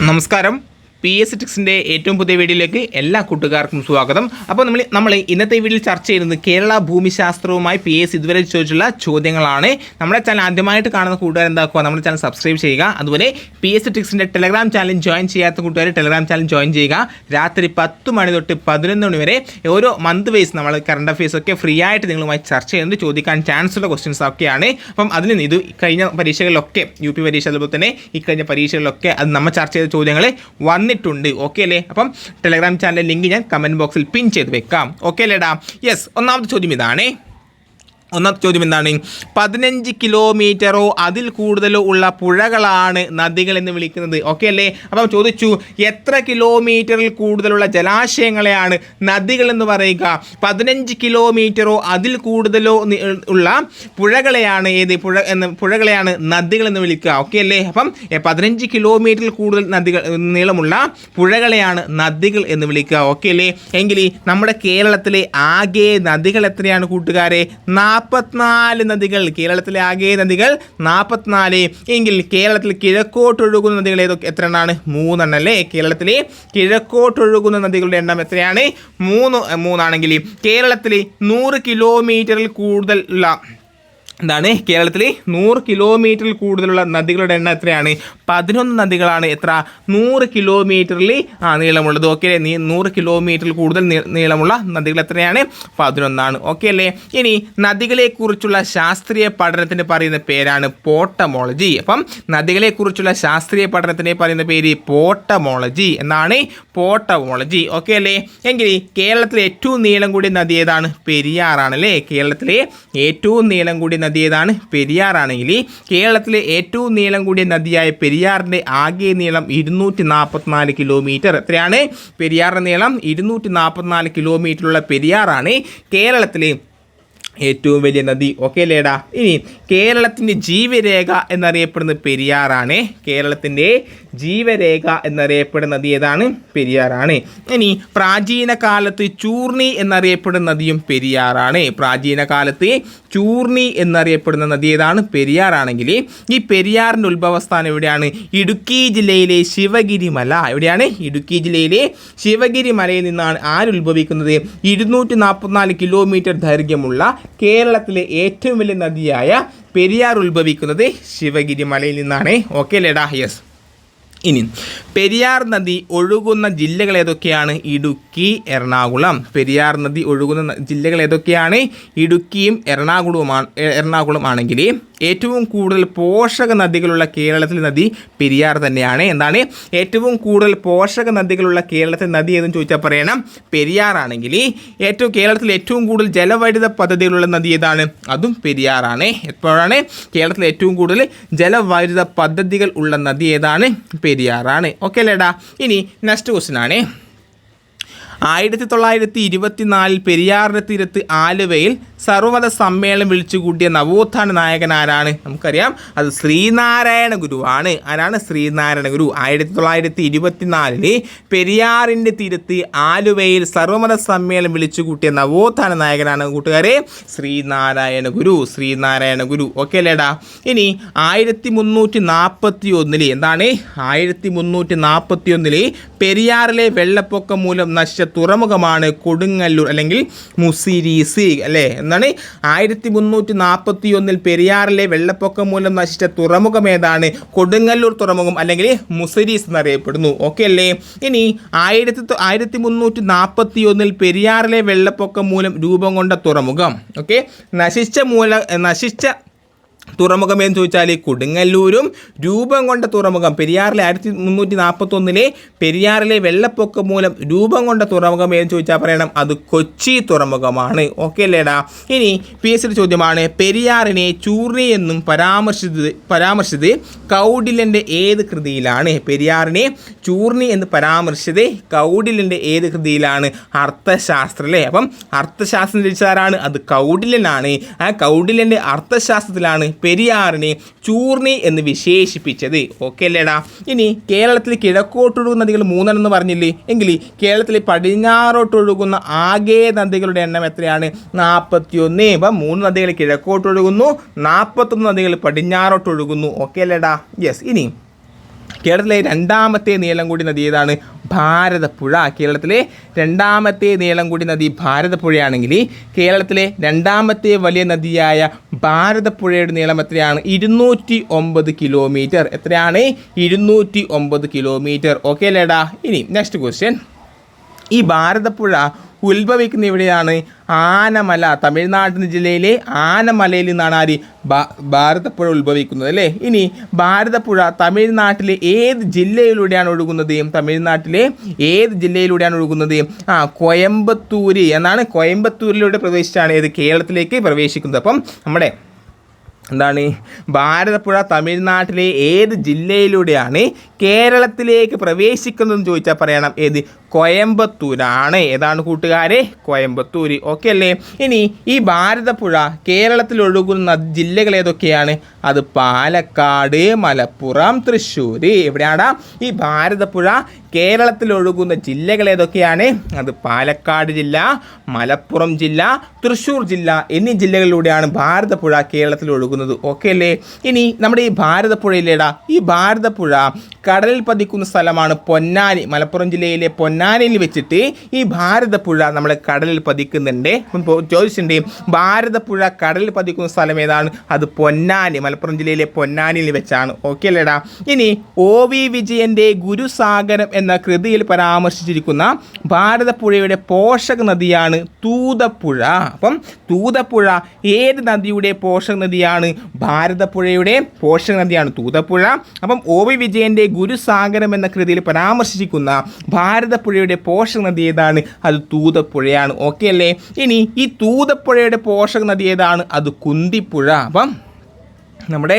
നമസ്കാരം. P S ടിക്സിന്റെ ഏറ്റവും പുതിയ വീഡിയോയിലേക്ക് എല്ലാ കൂട്ടുകാർക്കും സ്വാഗതം. അപ്പോൾ നമ്മൾ നമ്മൾ ഇന്നത്തെ വീഡിയോയിൽ ചർച്ച ചെയ്യുന്നത് കേരള ഭൂമിശാസ്ത്രവുമായി പി എസ് ഇതുവരെ ചോദിച്ചുള്ള ചോദ്യങ്ങളാണ്. നമ്മുടെ ചാനൽ ആദ്യമായിട്ട് കാണുന്ന കൂട്ടുകാർ എന്താക്കുക? നമ്മുടെ ചാനൽ സബ്സ്ക്രൈബ് ചെയ്യുക. അതുപോലെ പി എസ് ടിക്സിന്റെ ടെലഗ്രാം ചാനൽ ജോയിൻ ചെയ്യാത്ത കൂട്ടുകാർ ടെലഗ്രാം ചാനൽ ജോയിൻ ചെയ്യുക. രാത്രി പത്ത് മണി തൊട്ട് പതിനൊന്ന് മണി വരെ ഓരോ മന്ത് വൈസ് നമ്മൾ കറണ്ട് അഫയേഴ്സ് ഒക്കെ ഫ്രീ ആയിട്ട് നിങ്ങളുമായി ചർച്ച ചെയ്യുന്നത് ചോദിക്കാൻ ചാൻസ് ഉള്ള ക്വസ്റ്റ്യൻസ് ഒക്കെയാണ്. അപ്പം അതിൽ ഇത് കഴിഞ്ഞ പരീക്ഷകളിലൊക്കെ യു പി പരീക്ഷ അതുപോലെ തന്നെ ഈ കഴിഞ്ഞ പരീക്ഷകളിലൊക്കെ അത് നമ്മൾ ചർച്ച ചെയ്ത ചോദ്യങ്ങൾ വന്നിട്ടുണ്ട്. ഓക്കെ അല്ലേ? അപ്പം ടെലഗ്രാം ചാനൽ ലിങ്ക് ഞാൻ കമന്റ് ബോക്സിൽ പിൻ ചെയ്ത് വെക്കാം. ഓക്കെ അല്ലേടാ? യെസ് ഒന്നാമത്തെ ചോദ്യം ഇതാണേ. ഒന്നാമത്തെ ചോദ്യം എന്താണ്? പതിനഞ്ച് കിലോമീറ്ററോ അതിൽ കൂടുതലോ ഉള്ള പുഴകളാണ് നദികൾ എന്ന് വിളിക്കുന്നത്. ഓക്കെ അല്ലേ? അപ്പം ചോദിച്ചു എത്ര കിലോമീറ്ററിൽ കൂടുതലുള്ള ജലാശയങ്ങളെയാണ് നദികൾ എന്ന് പറയുക? പതിനഞ്ച് കിലോമീറ്ററോ അതിൽ കൂടുതലോ ഉള്ള പുഴകളെയാണ് ഏത്? പുഴ എന്ന് പുഴകളെയാണ് നദികൾ എന്ന് വിളിക്കുക. ഓക്കെ അല്ലേ? അപ്പം പതിനഞ്ച് കിലോമീറ്ററിൽ കൂടുതൽ നദികൾ നീളമുള്ള പുഴകളെയാണ് നദികൾ എന്ന് വിളിക്കുക. ഓക്കെ അല്ലേ? എങ്കിൽ നമ്മുടെ കേരളത്തിലെ ആകെ നദികൾ എത്രയാണ് കൂട്ടുകാരെ? നാൽപ്പത്തിനാല് നദികൾ കേരളത്തിലെ ആകെ നദികൾ നാൽപ്പത്തിനാല് എങ്കിൽ കേരളത്തിൽ കിഴക്കോട്ടൊഴുകുന്ന നദികൾ ഏതൊക്കെ എത്ര എണ്ണമാണ് മൂന്നെണ്ണം അല്ലേ? കേരളത്തിലെ കിഴക്കോട്ടൊഴുകുന്ന നദികളുടെ എണ്ണം എത്രയാണ്? മൂന്ന് മൂന്നാണെങ്കിൽ കേരളത്തിൽ നൂറ് കിലോമീറ്ററിൽ കൂടുതൽ ഉള്ള എന്താണ്? കേരളത്തിലെ നൂറ് കിലോമീറ്ററിൽ കൂടുതലുള്ള നദികളുടെ എണ്ണം എത്രയാണ്? പതിനൊന്ന് നദികളാണ് എത്ര? നൂറ് കിലോമീറ്ററിൽ ആ നീളമുള്ളത്. ഓക്കെ നീ- നൂറ് കിലോമീറ്ററിൽ കൂടുതൽ നീളമുള്ള നദികൾ എത്രയാണ്? പതിനൊന്നാണ്. ഓക്കെ അല്ലേ? ഇനി നദികളെക്കുറിച്ചുള്ള ശാസ്ത്രീയ പഠനത്തിന് പറയുന്ന പേരാണ് പോട്ടമോളജി. അപ്പം നദികളെക്കുറിച്ചുള്ള ശാസ്ത്രീയ പഠനത്തിന് പറയുന്ന പേര് പോട്ടമോളജി. എന്നാണ് പോട്ടമോളജി. ഓക്കെ അല്ലേ? എങ്കിൽ കേരളത്തിലെ ഏറ്റവും നീളം കൂടിയ നദി ഏതാണ്? പെരിയാറാണ് അല്ലേ? കേരളത്തിലെ ഏറ്റവും നീളം കൂടിയ നദി ഏതാണ് പെരിയാറാണെങ്കിൽ കേരളത്തിലെ ഏറ്റവും നീളം കൂടിയ നദിയായ പെരിയാറിന്റെ ആകെ നീളം ഇരുന്നൂറ്റി നാൽപ്പത്തിനാല് കിലോമീറ്റർ. എത്രയാണ്? പെരിയാറിന്റെ നീളം ഇരുന്നൂറ്റി നാൽപ്പത്തിനാല് കിലോമീറ്ററുള്ള പെരിയാറാണ് കേരളത്തിലെ ഏറ്റവും വലിയ നദി. ഓക്കെ അല്ലേടാ ഇനി കേരളത്തിന്റെ ജീവരേഖ എന്നറിയപ്പെടുന്ന പെരിയാറാണ്. കേരളത്തിന്റെ ജീവരേഖ എന്നറിയപ്പെടുന്ന നദി ഏതാണ്? പെരിയാറാണ്. ഇനി പ്രാചീന കാലത്ത് ചൂർണി എന്നറിയപ്പെടുന്ന നദിയും പെരിയാറാണ്. പ്രാചീന കാലത്ത് ചൂർണി എന്നറിയപ്പെടുന്ന നദി ഏതാണ്? പെരിയാറാണെങ്കിൽ ഈ പെരിയാറിന്റെ ഉത്ഭവസ്ഥാനം എവിടെയാണ്? ഇടുക്കി ജില്ലയിലെ ശിവഗിരിമല. എവിടെയാണ്? ഇടുക്കി ജില്ലയിലെ ശിവഗിരിമലയിൽ നിന്നാണ് ആരുത്ഭവിക്കുന്നത്? ഇരുന്നൂറ്റി നാൽപ്പത്തിനാല് കിലോമീറ്റർ ദൈർഘ്യമുള്ള കേരളത്തിലെ ഏറ്റവും വലിയ നദിയായ പെരിയാർ ഉത്ഭവിക്കുന്നത് ശിവഗിരി മലയിൽ നിന്നാണ്. ഓക്കെ ലെഡാ യെസ് ഇനി പെരിയാർ നദി ഒഴുകുന്ന ജില്ലകൾ ഏതൊക്കെയാണ്? ഇടുക്കി എറണാകുളം. പെരിയാർ നദി ഒഴുകുന്ന ജില്ലകൾ ഏതൊക്കെയാണ്? ഇടുക്കിയും എറണാകുളവുമാണ് എറണാകുളം ആണെങ്കിൽ ഏറ്റവും കൂടുതൽ പോഷക നദികളുള്ള കേരളത്തിലെ നദി പെരിയാർ തന്നെയാണ്. എന്താണ്? ഏറ്റവും കൂടുതൽ പോഷക നദികളുള്ള കേരളത്തിലെ നദി എന്ന് ചോദിച്ചാൽ പറയണം. പെരിയാറാണെങ്കിൽ ഏറ്റവും കേരളത്തിൽ ഏറ്റവും കൂടുതൽ ജലവൈദ്യുത പദ്ധതികളുള്ള നദി ഏതാണ്? അതും പെരിയാറാണ് എപ്പോഴാണ്? കേരളത്തിലെ ഏറ്റവും കൂടുതൽ ജലവൈദ്യുത പദ്ധതികൾ ഉള്ള നദി ഏതാണ്? പെരിയാറാണ് ഓക്കെ അല്ലേടാ? ഇനി നെക്സ്റ്റ് ക്വസ്റ്റ്യൻ ആണ്. ആയിരത്തി തൊള്ളായിരത്തി ഇരുപത്തിനാലിൽ പെരിയാറിന്റെ തീരത്ത് ആലുവയിൽ സർവമത സമ്മേളനം വിളിച്ചുകൂട്ടിയ നവോത്ഥാന നായകൻ ആരാണ്? നമുക്കറിയാം. അത് ശ്രീനാരായണ ഗുരുവാണ് ആരാണ് ശ്രീനാരായണ ഗുരു? ആയിരത്തി തൊള്ളായിരത്തി ഇരുപത്തിനാലിൽ പെരിയാറിന്റെ തീരത്ത് ആലുവയിൽ സർവമത സമ്മേളനം വിളിച്ചുകൂട്ടിയ നവോത്ഥാന നായകനാണ് കൂട്ടുകാരെ ശ്രീനാരായണ ഗുരു. ശ്രീനാരായണ ഗുരു. ഓക്കെ അല്ലേടാ? ഇനി ആയിരത്തി മുന്നൂറ്റി നാൽപ്പത്തി ഒന്നിൽ എന്താണ്? ആയിരത്തി മുന്നൂറ്റി നാൽപ്പത്തി ഒന്നിൽ പെരിയാറിലെ വെള്ളപ്പൊക്കം മൂലം നശിച്ച തുറമുഖമാണ് കൊടുങ്ങല്ലൂർ അല്ലെങ്കിൽ മുസിരീസി അല്ലേ? എന്താണ് ആയിരത്തി മുന്നൂറ്റി നാൽപ്പത്തി ഒന്നിൽ പെരിയാറിലെ വെള്ളപ്പൊക്കം മൂലം നശിച്ച തുറമുഖം ഏതാണ്? കൊടുങ്ങല്ലൂർ തുറമുഖം അല്ലെങ്കിൽ മുസരീസ് എന്നറിയപ്പെടുന്നു. ഓക്കെ അല്ലേ? ഇനി ആയിരത്തി ആയിരത്തി മുന്നൂറ്റി നാൽപ്പത്തി ഒന്നിൽ പെരിയാറിലെ വെള്ളപ്പൊക്കം മൂലം രൂപം കൊണ്ട തുറമുഖം. ഓക്കെ നശിച്ച മൂല നശിച്ച തുറമുഖം എന്ന് ചോദിച്ചാൽ കൊടുങ്ങല്ലൂരും രൂപം കൊണ്ട തുറമുഖം. പെരിയാറിലെ ആയിരത്തി മുന്നൂറ്റി നാൽപ്പത്തൊന്നിലെ പെരിയാറിലെ വെള്ളപ്പൊക്കം മൂലം രൂപം കൊണ്ട തുറമുഖം എന്ന് ചോദിച്ചാൽ പറയണം അത് കൊച്ചി തുറമുഖമാണ്. ഓക്കെ അല്ലേടാ? ഇനി പി എസ് ചോദ്യമാണ് പെരിയാറിനെ ചൂർണി എന്നും പരാമർശിച്ചത് പരാമർശിച്ചത് കൗഡില്യന്റെ ഏത് കൃതിയിലാണ്? പെരിയാറിനെ ചൂർണി എന്ന് പരാമർശിച്ചത് കൗഡിലന്റെ ഏത് കൃതിയിലാണ്? അർത്ഥശാസ്ത്രം അല്ലേ അപ്പം അർത്ഥശാസ്ത്രം രചിച്ചതാരാണ്? അത് കൗഡിലനാണ് ആ കൗഡിലന്റെ അർത്ഥശാസ്ത്രത്തിലാണ് പെരിയാറിനെ ചൂർണി എന്ന് വിശേഷിപ്പിച്ചത്. ഓക്കെ അല്ലേടാ? ഇനി കേരളത്തിൽ കിഴക്കോട്ടൊഴുകുന്ന നദികൾ മൂന്നെണ്ണം എന്ന് പറഞ്ഞില്ലേ? എങ്കിൽ കേരളത്തിൽ പടിഞ്ഞാറോട്ടൊഴുകുന്ന ആകെ നദികളുടെ എണ്ണം എത്രയാണ്? നാൽപ്പത്തി ഒന്ന് ഇപ്പം മൂന്ന് നദികൾ കിഴക്കോട്ടൊഴുകുന്നു നാൽപ്പത്തൊന്ന് നദികൾ പടിഞ്ഞാറോട്ടൊഴുകുന്നു. ഓക്കെ അല്ലേടാ? യെസ് ഇനി കേരളത്തിലെ രണ്ടാമത്തെ നീളം കൂടി നദി ഏതാണ്? ഭാരതപ്പുഴ. കേരളത്തിലെ രണ്ടാമത്തെ നീളം കൂടി നദി ഭാരതപ്പുഴയാണെങ്കിൽ കേരളത്തിലെ രണ്ടാമത്തെ വലിയ നദിയായ ഭാരതപ്പുഴയുടെ നീളം എത്രയാണ്? ഇരുന്നൂറ്റി ഒമ്പത് കിലോമീറ്റർ. എത്രയാണ്? ഇരുന്നൂറ്റി ഒമ്പത് കിലോമീറ്റർ. ഓക്കെ അല്ലേടാ ഇനി നെക്സ്റ്റ് ക്വസ്റ്റ്യൻ ഈ ഭാരതപ്പുഴ ഉത്ഭവിക്കുന്ന ഇവിടെയാണ് ആനമല തമിഴ്നാട് ജില്ലയിലെ ആനമലയിൽ നിന്നാണ് ആര് ഭാരതപ്പുഴ ഉത്ഭവിക്കുന്നത് അല്ലേ? ഇനി ഭാരതപ്പുഴ തമിഴ്നാട്ടിലെ ഏത് ജില്ലയിലൂടെയാണ് ഒഴുകുന്നത്? തമിഴ്നാട്ടിലെ ഏത് ജില്ലയിലൂടെയാണ് ഒഴുകുന്നത്? ആ കോയമ്പത്തൂര് എന്നാണ് കോയമ്പത്തൂരിലൂടെ പ്രവേശിച്ചാണ് ഏത് കേരളത്തിലേക്ക് പ്രവേശിക്കുന്നത്. അപ്പം നമ്മുടെ എന്താണ്? ഭാരതപ്പുഴ തമിഴ്നാട്ടിലെ ഏത് ജില്ലയിലൂടെയാണ് കേരളത്തിലേക്ക് പ്രവേശിക്കുന്നതെന്ന് ചോദിച്ചാൽ പറയണം. ഏത്? കോയമ്പത്തൂരാണ്. ഏതാണ് കൂട്ടുകാരെ? കോയമ്പത്തൂര്. ഓക്കെ അല്ലേ? ഇനി ഈ ഭാരതപ്പുഴ കേരളത്തിൽ ഒഴുകുന്ന ജില്ലകൾ ഏതൊക്കെയാണ്? അത് പാലക്കാട് മലപ്പുറം തൃശ്ശൂർ എവിടെയാണ് ഈ ഭാരതപ്പുഴ കേരളത്തിൽ ഒഴുകുന്ന ജില്ലകൾ ഏതൊക്കെയാണ്? അത് പാലക്കാട് ജില്ല മലപ്പുറം ജില്ല തൃശ്ശൂർ ജില്ല എന്നീ ജില്ലകളിലൂടെയാണ് ഭാരതപ്പുഴ കേരളത്തിൽ ഒഴുകുന്നത്. ഓക്കെ അല്ലേ? ഇനി നമ്മുടെ ഈ ഭാരതപ്പുഴയിലേടാ. ഈ ഭാരതപ്പുഴ കടലിൽ പതിക്കുന്ന സ്ഥലമാണ് പൊന്നാനി. മലപ്പുറം ജില്ലയിലെ പൊന്നാനിയിൽ വെച്ചിട്ട് ഈ ഭാരതപ്പുഴ നമ്മുടെ കടലിൽ പതിക്കുന്നുണ്ട്. ചോദിച്ചിട്ടുണ്ട് ഭാരതപ്പുഴ കടലിൽ പതിക്കുന്ന സ്ഥലം ഏതാണ്? അത് പൊന്നാനി. മലപ്പുറം ജില്ലയിലെ പൊന്നാനിയിൽ വെച്ചാണ്. ഓക്കെ അല്ലേടാ? ഇനി ഒ വി വിജയന്റെ ഗുരുസാഗരം എന്ന കൃതിയിൽ പരാമർശിച്ചിരിക്കുന്ന ഭാരതപ്പുഴയുടെ പോഷക നദിയാണ് തൂതപ്പുഴ. അപ്പം തൂതപ്പുഴ ഏത് നദിയുടെ പോഷക നദിയാണ്? ഭാരതപ്പുഴയുടെ പോഷക നദിയാണ് തൂതപ്പുഴ. അപ്പം ഒ വി വിജയന്റെ ഗുരുസാഗരം എന്ന കൃതിയിൽ പരാമർശിക്കുന്ന ഭാരതപ്പുഴയുടെ പോഷക നദി ഏതാണ്? അത് തൂതപ്പുഴയാണ്. ഓക്കെ അല്ലേ? ഇനി ഈ തൂതപ്പുഴയുടെ പോഷക നദി ഏതാണ്? അത് കുന്തിപ്പുഴ. അപ്പം നമ്മുടെ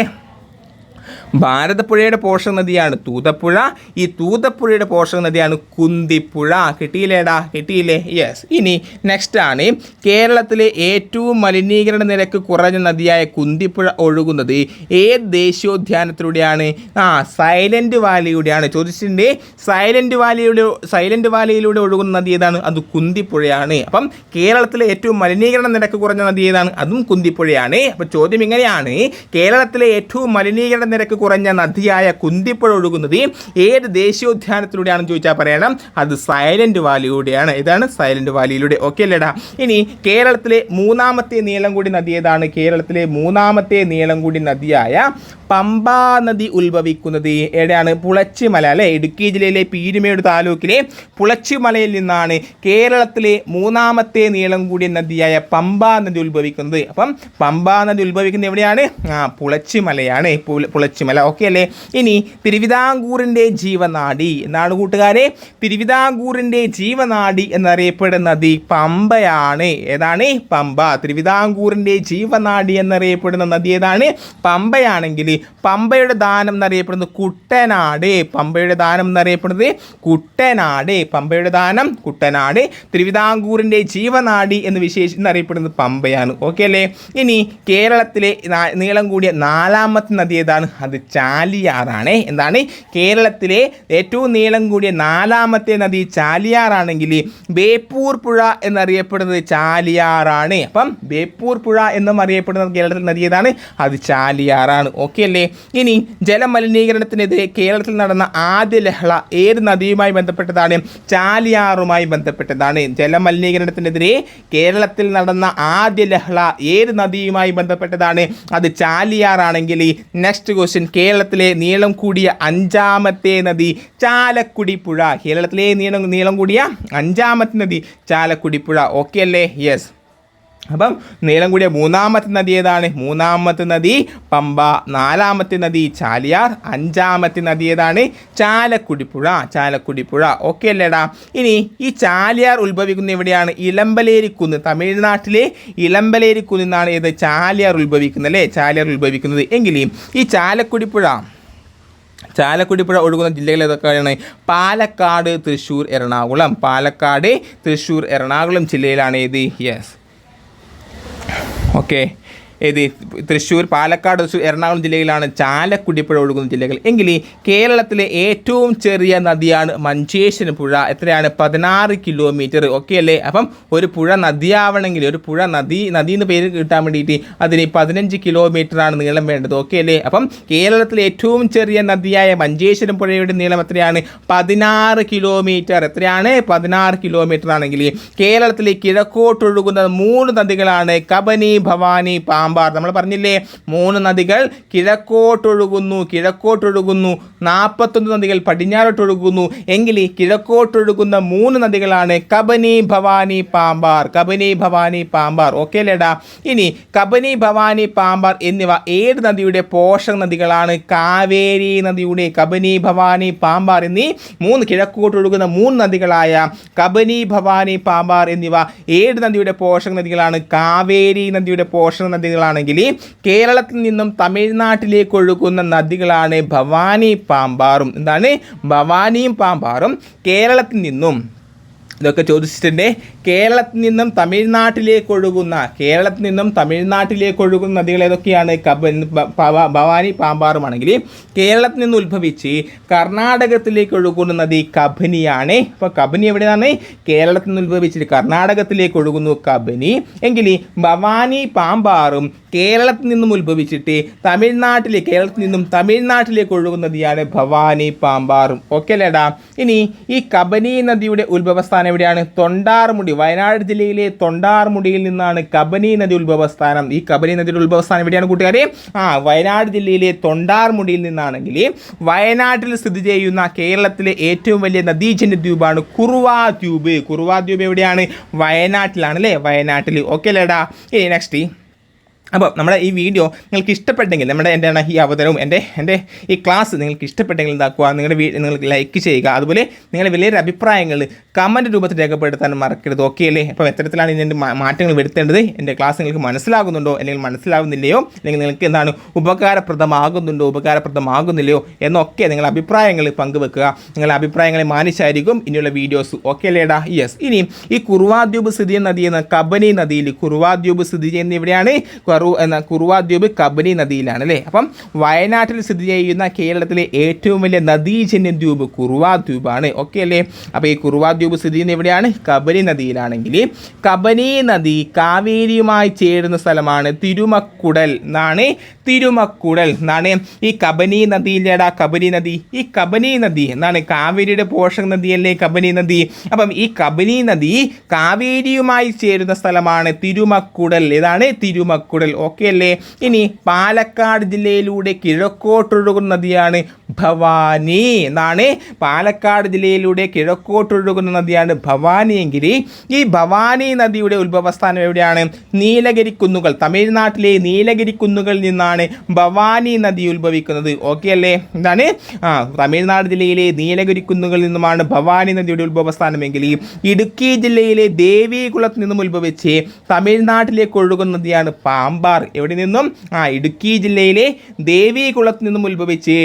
ഭാരതപ്പുഴയുടെ പോഷക നദിയാണ് തൂതപ്പുഴ. ഈ തൂതപ്പുഴയുടെ പോഷക നദിയാണ് കുന്തിപ്പുഴ. കിട്ടിയില്ലേടാ? കിട്ടിയില്ലേ? യെസ് ഇനി നെക്സ്റ്റ് ആണ്. കേരളത്തിലെ ഏറ്റവും മലിനീകരണ നിരക്ക് കുറഞ്ഞ നദിയായ കുന്തിപ്പുഴ ഒഴുകുന്നത് ഏത് ദേശീയോദ്യാനത്തിലൂടെയാണ്? ആ സൈലന്റ് വാലിയുടെയാണ് ചോദിച്ചിട്ടുണ്ട്. സൈലന്റ് വാലിയുടെ സൈലന്റ് വാലിയിലൂടെ ഒഴുകുന്ന നദി ഏതാണ്? അത് കുന്തിപ്പുഴയാണ്. അപ്പം കേരളത്തിലെ ഏറ്റവും മലിനീകരണ നിരക്ക് കുറഞ്ഞ നദി ഏതാണ്? അതും കുന്തിപ്പുഴയാണ്. അപ്പോൾ ചോദ്യം ഇങ്ങനെയാണ്. കേരളത്തിലെ ഏറ്റവും മലിനീകരണ നിരക്ക് കുറഞ്ഞ നദിയായ കുന്തിപ്പുഴ ഒഴുകുന്നത് ഏത് ദേശീയോദ്യാനത്തിലൂടെയാണെന്ന് ചോദിച്ചാൽ പറയണം. അത് സൈലന്റ് വാലിയിലൂടെയാണ്. ഇതാണ് സൈലന്റ് വാലിയിലൂടെ. ഓക്കെ അല്ലേടാ? ഇനി കേരളത്തിലെ മൂന്നാമത്തെ നീളം കൂടി നദി ഏതാണ്? കേരളത്തിലെ മൂന്നാമത്തെ നീളം കൂടി നദിയായ പമ്പാ നദി ഉത്ഭവിക്കുന്നത് എവിടെയാണ്? പുളച്ചിമല അല്ലേ? ഇടുക്കി ജില്ലയിലെ പീരുമേട് താലൂക്കിലെ പുളച്ചിമലയിൽ നിന്നാണ് കേരളത്തിലെ മൂന്നാമത്തെ നീളം കൂടിയ നദിയായ പമ്പാ നദി ഉത്ഭവിക്കുന്നത്. അപ്പം പമ്പാ നദി ഉത്ഭവിക്കുന്നത് എവിടെയാണ്? ആ പുളച്ചിമലയാണ് പുളച്ചിമല ഓക്കെ അല്ലേ? ഇനി തിരുവിതാംകൂറിന്റെ ജീവനാടി. എന്നാണ് കൂട്ടുകാരെ? തിരുവിതാംകൂറിന്റെ ജീവനാടി എന്നറിയപ്പെടുന്ന നദി പമ്പയാണ്. ഏതാണ്? പമ്പ. തിരുവിതാംകൂറിന്റെ ജീവനാടി എന്നറിയപ്പെടുന്ന നദി ഏതാണ്? പമ്പയാണെങ്കിൽ പമ്പയുടെ ദാനം എന്നറിയപ്പെടുന്നത് കുട്ടനാട് പമ്പയുടെ ദാനം എന്നറിയപ്പെടുന്നത് കുട്ടനാട് പമ്പയുടെ ദാനം കുട്ടനാട്. തിരുവിതാംകൂറിന്റെ ജീവനാടി എന്ന് വിശേഷിച്ചറിയപ്പെടുന്നത് പമ്പയാണ്. ഓക്കെ അല്ലേ? ഇനി കേരളത്തിലെ നീളം കൂടിയ നാലാമത്തെ നദി ഏതാണ്? അത് ചാലിയാറാണ്. എന്താണ്? കേരളത്തിലെ ഏറ്റവും നീളം കൂടിയ നാലാമത്തെ നദി ചാലിയാറാണെങ്കിൽ ബേപ്പൂർ പുഴ എന്നറിയപ്പെടുന്നത് ചാലിയാറാണ്. അപ്പം ബേപ്പൂർ പുഴ എന്നും അറിയപ്പെടുന്ന കേരളത്തിലെ നദി ഏതാണ്? അത് ചാലിയാറാണ്. ഓക്കെ അല്ലേ ഇനി ജലമലിനീകരണത്തിനെതിരെ കേരളത്തിൽ നടന്ന ആദ്യ ലഹള ഏത് നദിയുമായി ബന്ധപ്പെട്ടതാണ്? ചാലിയാറുമായി ബന്ധപ്പെട്ടതാണ്. ജലമലിനീകരണത്തിനെതിരെ കേരളത്തിൽ നടന്ന ആദ്യ ലഹള ഏത് നദിയുമായി ബന്ധപ്പെട്ടതാണ്? അത് ചാലിയാറാണെങ്കിൽ നെക്സ്റ്റ് ക്വസ്റ്റ്യൻ കേരളത്തിലെ നീളം കൂടിയ അഞ്ചാമത്തെ നദി ചാലക്കുടി പുഴ കേരളത്തിലെ നീളം നീളം കൂടിയ അഞ്ചാമത്തെ നദി ചാലക്കുടി പുഴ ഓക്കെ അല്ലേ? യെസ് അപ്പം നീളം കൂടിയ മൂന്നാമത്തെ നദി ഏതാണ്? മൂന്നാമത്തെ നദി പമ്പ നാലാമത്തെ നദി ചാലിയാർ അഞ്ചാമത്തെ നദി ഏതാണ്? ചാലക്കുടിപ്പുഴ ചാലക്കുടിപ്പുഴ. ഓക്കെ അല്ലേടാ? ഇനി ഈ ചാലിയാർ ഉത്ഭവിക്കുന്ന എവിടെയാണ്? ഇളമ്പലേരിക്കുന്ന് തമിഴ്നാട്ടിലെ ഇളമ്പലേരിക്കുന്ന് എന്നാണ് ഏത്? ചാലിയാർ ഉത്ഭവിക്കുന്നത് അല്ലേ? ചാലിയാർ ഉത്ഭവിക്കുന്നത്. എങ്കിലും ഈ ചാലക്കുടിപ്പുഴ ചാലക്കുടിപ്പുഴ ഒഴുകുന്ന ജില്ലകൾ ഏതൊക്കെയാണ്? പാലക്കാട് തൃശ്ശൂർ എറണാകുളം. പാലക്കാട് തൃശ്ശൂർ എറണാകുളം ജില്ലയിലാണ് ഏത്? യെസ് ഓക്കെ ഏത് തൃശ്ശൂർ പാലക്കാട് എറണാകുളം ജില്ലയിലാണ് ചാലക്കുടിപ്പുഴ ഒഴുകുന്ന ജില്ലകൾ. എങ്കിൽ കേരളത്തിലെ ഏറ്റവും ചെറിയ നദിയാണ് മഞ്ചേശ്വരം പുഴ. എത്രയാണ്? പതിനാറ് കിലോമീറ്റർ. ഓക്കെ അല്ലേ? അപ്പം ഒരു പുഴ നദിയാവണമെങ്കിൽ ഒരു പുഴ നദി നദി എന്ന് പേര് കിട്ടാൻ വേണ്ടിയിട്ട് അതിന് പതിനഞ്ച് ആണ് നീളം വേണ്ടത്. ഓക്കെ അല്ലേ? അപ്പം കേരളത്തിലെ ഏറ്റവും ചെറിയ നദിയായ മഞ്ചേശ്വരം പുഴയുടെ നീളം എത്രയാണ്? പതിനാറ് കിലോമീറ്റർ. എത്രയാണ്? പതിനാറ് കിലോമീറ്റർ ആണെങ്കിൽ കേരളത്തിലെ കിഴക്കോട്ടൊഴുകുന്ന മൂന്ന് നദികളാണ് കബനി ഭവാനി പാമ്പാർ നമ്മൾ പറഞ്ഞില്ലേ മൂന്ന് നദികൾ കിഴക്കോട്ടൊഴുകുന്നു കിഴക്കോട്ടൊഴുകുന്നു നാൽപ്പത്തൊന്ന് നദികൾ പടിഞ്ഞാറോട്ടൊഴുകുന്നു. എങ്കിൽ ഈ കിഴക്കോട്ടൊഴുകുന്ന മൂന്ന് നദികളാണ് കബനി ഭവാനി പാമ്പാർ. കബനി ഭവാനി പാമ്പാർ. ഓക്കെ അല്ലേടാ? ഇനി കബനി ഭവാനി പാമ്പാർ എന്നിവ ഏത് നദിയുടെ പോഷക നദികളാണ്? കാവേരി നദിയുടെ കബനി ഭവാനി പാമ്പാർ എന്നീ മൂന്ന് കിഴക്കോട്ടൊഴുകുന്ന മൂന്ന് നദികളായ കബനി ഭവാനി പാമ്പാർ എന്നിവ ഏഴ് നദിയുടെ പോഷക നദികളാണ്? കാവേരി നദിയുടെ പോഷക നദികളാണെങ്കിൽ കേരളത്തിൽ നിന്നും തമിഴ്നാട്ടിലേക്ക് ഒഴുകുന്ന നദികളാണ് ഭവാനി പാമ്പാറും. എന്താണ്? ഭവാനിയും പാമ്പാറും. കേരളത്തിൽ നിന്നും ഇതൊക്കെ ചോദിച്ചിട്ടുണ്ട്. കേരളത്തിൽ നിന്നും തമിഴ്നാട്ടിലേക്ക് ഒഴുകുന്ന കേരളത്തിൽ നിന്നും തമിഴ്നാട്ടിലേക്ക് ഒഴുകുന്ന നദികൾ ഏതൊക്കെയാണ്? കബ ഭവാനി പാമ്പാറുമാണെങ്കിൽ കേരളത്തിൽ നിന്ന് ഉത്ഭവിച്ച് കർണാടകത്തിലേക്ക് ഒഴുകുന്ന നദി കബനിയാണ്. ഇപ്പോൾ കബനി എവിടെയാണ്? കേരളത്തിൽ നിന്ന് ഉത്ഭവിച്ചിട്ട് കർണാടകത്തിലേക്ക് ഒഴുകുന്നു കബനി. എങ്കിൽ ഭവാനി പാമ്പാറും കേരളത്തിൽ നിന്നും ഉത്ഭവിച്ചിട്ട് തമിഴ്നാട്ടിലെ കേരളത്തിൽ നിന്നും തമിഴ്നാട്ടിലേക്ക് ഒഴുകുന്ന നദിയാണ് ഭവാനി പാമ്പാറും. ഓക്കെ അല്ലേടാ ഇനി ഈ കബനി നദിയുടെ ഉത്ഭവസ്ഥാനം എവിടെയാണ് തൊണ്ടാർമുടി. വയനാട് ജില്ലയിലെ തൊണ്ടാർമുടിയിൽ നിന്നാണ് കബനി നദി ഉത്ഭവസ്ഥാനം. ഈ കബനി നദിയുടെ ഉത്ഭവസ്ഥാനം എവിടെയാണ് കൂട്ടുകാരെ? ആ വയനാട് ജില്ലയിലെ തൊണ്ടാർമുടിയിൽ നിന്നാണെങ്കിൽ വയനാട്ടിൽ സ്ഥിതി ചെയ്യുന്ന കേരളത്തിലെ ഏറ്റവും വലിയ നദീജന്യ ദ്വീപാണ് കുറുവാ ദ്വീപ്. കുറുവാ ദ്വീപ് എവിടെയാണ്? വയനാട്ടിലാണ് അല്ലേ? വയനാട്ടിൽ. ഓക്കെ അല്ലേടാ ഇനി നെക്സ്റ്റ് അപ്പോൾ നമ്മുടെ ഈ വീഡിയോ നിങ്ങൾക്ക് ഇഷ്ടപ്പെട്ടെങ്കിൽ നമ്മുടെ എന്റെ ഈ അവതരവും എന്റെ എന്റെ ഈ ക്ലാസ് നിങ്ങൾക്ക് ഇഷ്ടപ്പെട്ടെങ്കിൽ എന്താക്കുക നിങ്ങളുടെ വീ നിങ്ങൾക്ക് ലൈക്ക് ചെയ്യുക. അതുപോലെ നിങ്ങളുടെ വലിയൊരു അഭിപ്രായങ്ങൾ കമന്റ് രൂപത്തിൽ രേഖപ്പെടുത്താൻ മറക്കരുത്. ഓക്കെ അല്ലേ? അപ്പോൾ എത്തരത്തിലാണ് ഇതിന്റെ മാറ്റങ്ങൾ വരുത്തേണ്ടത്? എന്റെ ക്ലാസ് നിങ്ങൾക്ക് മനസ്സിലാകുന്നുണ്ടോ? അല്ലെങ്കിൽ മനസ്സിലാകുന്നില്ലയോ അല്ലെങ്കിൽ നിങ്ങൾക്ക് എന്താണ് ഉപകാരപ്രദമാകുന്നുണ്ടോ? ഉപകാരപ്രദമാകുന്നില്ലയോ? എന്നൊക്കെ നിങ്ങളുടെ അഭിപ്രായങ്ങൾ പങ്കുവെക്കുക. നിങ്ങളുടെ അഭിപ്രായങ്ങളെ മാനിച്ചായിരിക്കും ഇനിയുള്ള വീഡിയോസ് ഓക്കെ അല്ലേടാ യെസ് ഇനി ഈ കുറുവാദ്വീപ് സ്ഥിതി നദി കബനി നദിയിൽ കുറുവാദ്വീപ് സ്ഥിതി ചെയ്യുന്ന എവിടെയാണ്? കറു എന്ന കുറുവാദ്വീപ് കബനി നദിയിലാണ് അല്ലേ? അപ്പം വയനാട്ടിൽ സ്ഥിതി ചെയ്യുന്ന കേരളത്തിലെ ഏറ്റവും വലിയ നദീജന്യ ദ്വീപ് കുറുവാദ്വീപാണ്. ഓക്കെ അല്ലേ? അപ്പോൾ ഈ കുറുവാദ്വീപ് സ്ഥിതി ചെയ്യുന്ന എവിടെയാണ്? കബനി നദിയിലാണെങ്കിൽ കബനി നദി കാവേരിയുമായി ചേരുന്ന സ്ഥലമാണ് തിരുമക്കുടൽ എന്നാണ് തിരുമക്കുടൽ എന്നാണ്. ഈ കബനി നദിയിലേടാ കബനി നദി. ഈ കബനി നദി എന്നാണ് കാവേരിയുടെ പോഷക നദിയല്ലേ കബനി നദി? അപ്പം ഈ കബനി നദി കാവേരിയുമായി ചേരുന്ന സ്ഥലമാണ് തിരുമക്കുടൽ. ഏതാണ്? തിരുമക്കുടൽ. ഓക്കെ അല്ലേ ഇനി പാലക്കാട് ജില്ലയിലൂടെ കിഴക്കോട്ടൊഴുകുന്ന നദിയാണ് ഭവാനി എന്നാണ് പാലക്കാട് ജില്ലയിലൂടെ കിഴക്കോട്ടൊഴുകുന്ന നദിയാണ് ഭവാനി എങ്കിൽ ഈ ഭവാനി നദിയുടെ ഉത്ഭവസ്ഥാനം എവിടെയാണ്? നീലഗിരി കുന്നുകൾ തമിഴ്നാട്ടിലെ നീലഗിരി കുന്നുകളിൽ നിന്നാണ് ഭവാനി നദി ഉത്ഭവിക്കുന്നത്. ഓക്കെ അല്ലേ? എന്താണ്? ആ തമിഴ്നാട് ജില്ലയിലെ നീലഗിരി കുന്നുകളിൽ നിന്നുമാണ് ഭവാനി നദിയുടെ ഉത്ഭവസ്ഥാനമെങ്കിൽ ഇടുക്കി ജില്ലയിലെ ദേവികുളത്ത് നിന്നും ഉത്ഭവിച്ച് തമിഴ്നാട്ടിലേക്ക് ഒഴുകുന്ന നദിയാണ് പാമ്പാർ. എവിടെ നിന്നും? ആ ഇടുക്കി ജില്ലയിലെ ദേവികുളത്ത് നിന്നും ഉത്ഭവിച്ച്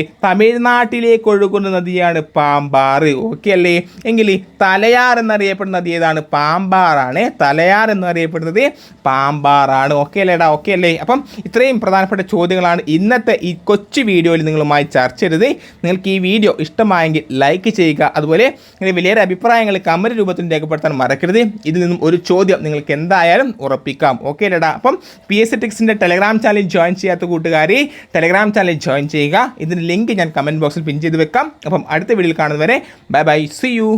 തമിഴ്നാട്ടിലേക്ക് ഒഴുകുന്ന നദിയാണ് പാമ്പാർ ഓക്കെ അല്ലേ? എങ്കിൽ തലയാർ എന്നറിയപ്പെടുന്ന നദി ഏതാണ്? പാമ്പാറാണ്. തലയാർ എന്നറിയപ്പെടുന്നത് പാമ്പാറാണ്. ഓക്കെ അല്ലേടാ? ഓക്കെ അല്ലേ? അപ്പം ഇത്രയും പ്രധാനപ്പെട്ട ചോദ്യങ്ങളാണ് ഇന്നത്തെ ഈ കൊച്ചു വീഡിയോയിൽ നിങ്ങളുമായി ചർച്ച ചെയ്തത്. നിങ്ങൾക്ക് ഈ വീഡിയോ ഇഷ്ടമായെങ്കിൽ ലൈക്ക് ചെയ്യുക. അതുപോലെ നിങ്ങളുടെ വലിയൊരു അഭിപ്രായങ്ങൾ കമന്റ് രൂപത്തിൽ രേഖപ്പെടുത്താൻ മറക്കരുത്. ഇതിൽ നിന്നും ഒരു ചോദ്യം നിങ്ങൾക്ക് എന്തായാലും ഉറപ്പിക്കാം. ഓക്കെ അല്ലേടാ? അപ്പം പി എസ് ടിക്സിന്റെ ടെലഗ്രാം ചാനൽ ജോയിൻ ചെയ്യാത്ത കൂട്ടുകാരി ടെലഗ്രാം ചാനൽ ജോയിൻ ചെയ്യുക. ഇതിന്റെ ലിങ്ക് ഞാൻ കമന്റ് ബോക്സിൽ പിൻ ചെയ്ത് വെക്കാം. അപ്പം അടുത്ത വീഡിയോയിൽ കാണുന്നവരെ ബൈ ബൈ സി യു